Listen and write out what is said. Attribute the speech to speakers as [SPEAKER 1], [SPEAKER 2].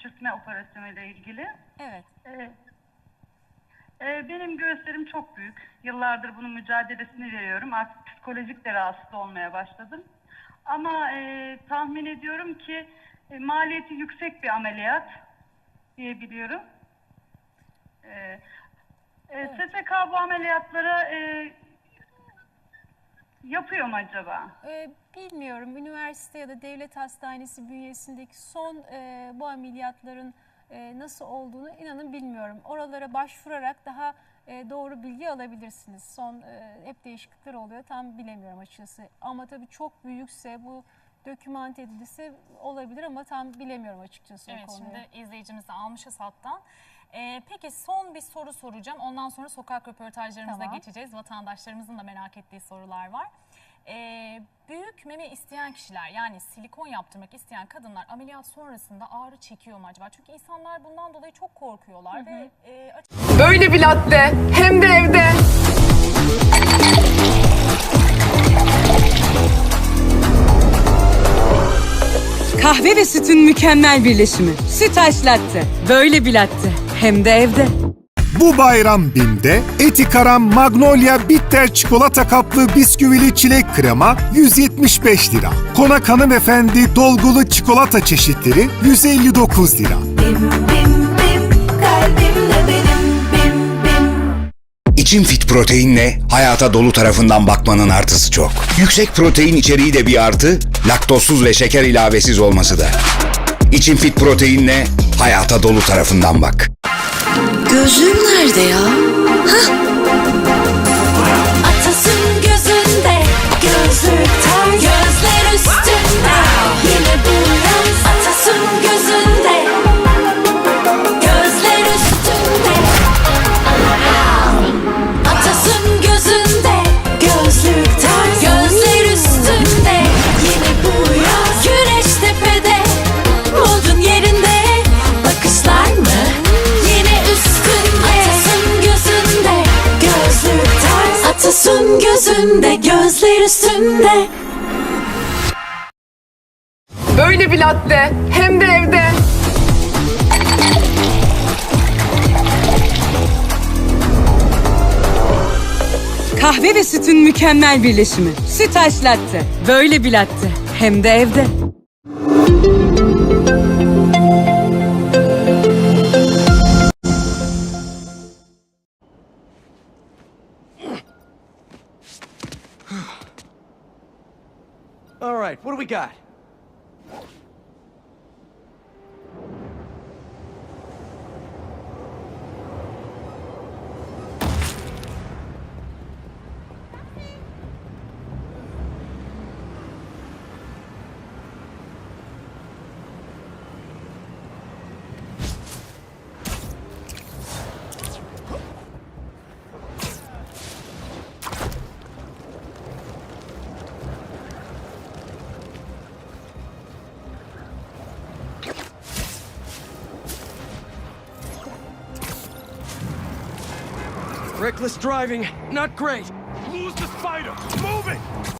[SPEAKER 1] küçültme operasyonu ile ilgili.
[SPEAKER 2] Evet.
[SPEAKER 1] Ee, e, benim göğüslerim çok büyük. Yıllardır bunun mücadelesini veriyorum. Artık psikolojik de rahatsız olmaya başladım. Ama e, tahmin ediyorum ki e, maliyeti yüksek bir ameliyat diyebiliyorum. E, e, SSK bu ameliyatlara e, yapıyor mu acaba?
[SPEAKER 2] Ee, bilmiyorum. Üniversite ya da devlet hastanesi bünyesindeki son e, bu ameliyatların e, nasıl olduğunu inanın bilmiyorum. Oralara başvurarak daha e, doğru bilgi alabilirsiniz. Son e, hep değişiklikler oluyor. Tam bilemiyorum açıkçası. Ama tabii çok büyükse bu dokümante edilirse olabilir ama tam bilemiyorum açıkçası
[SPEAKER 3] Evet
[SPEAKER 2] konuyu.
[SPEAKER 3] şimdi izleyicimizi almışız hattan. Ee, peki son bir soru soracağım. Ondan sonra sokak röportajlarımıza
[SPEAKER 2] Tamam.
[SPEAKER 3] geçeceğiz. Vatandaşlarımızın da merak ettiği sorular var. Ee, büyük meme isteyen kişiler yani silikon yaptırmak isteyen kadınlar ameliyat sonrasında ağrı çekiyor mu acaba? Çünkü insanlar bundan dolayı çok korkuyorlar ve e,
[SPEAKER 4] Böyle bir latte hem de evde.
[SPEAKER 5] Kahve ve sütün mükemmel birleşimi. Sütaş latte. Böyle bir latte. Hem de evde.
[SPEAKER 6] Bu bayram BİM'de Etikaram Magnolia Bitter çikolata kaplı bisküvili çilek krema 175 lira. Konak Hanımefendi dolgulu çikolata çeşitleri 159 lira.
[SPEAKER 7] Bim bim bim kalbimle benim bim bim
[SPEAKER 8] İçim Fit Protein'le hayata dolu tarafından bakmanın artısı çok. Yüksek protein içeriği de bir artı, laktozsuz ve şeker ilavesiz olması da. İçim Fit Protein'le hayata dolu tarafından bak.
[SPEAKER 7] Gözlüğüm nerede ya? Tar Atasın gözünde gözler üstünde
[SPEAKER 4] Böyle bir latte hem de evde.
[SPEAKER 5] Kahve ve sütün mükemmel birleşimi. Sütaş latte. Böyle bir latte. Hem de evde.
[SPEAKER 9] All right, what do we got? Reckless driving, not great.
[SPEAKER 6] Lose the spider! Move it!